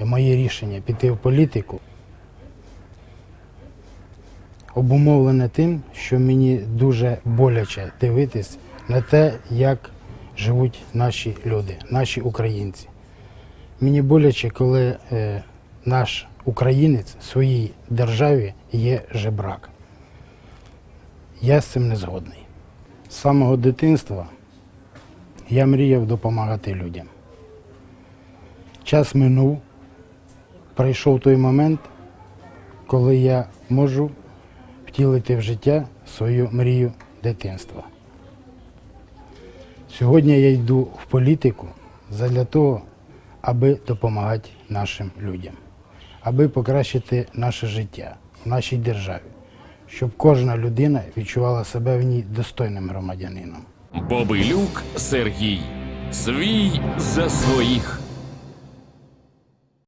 моє рішення піти в політику обумовлене тим, що мені дуже боляче дивитись на те, як живуть наші люди, наші українці. Мені боляче, коли е, наш українець в своїй державі є жебрак. Я з цим не згодний. З самого дитинства я мріяв допомагати людям. Час минув, прийшов той момент, коли я можу втілити в життя свою мрію дитинства. Сьогодні я йду в політику задля того, аби допомагати нашим людям, аби покращити наше життя в нашій державі, щоб кожна людина відчувала себе в ній достойним громадянином. Бобилюк Сергій. Свій за своїх.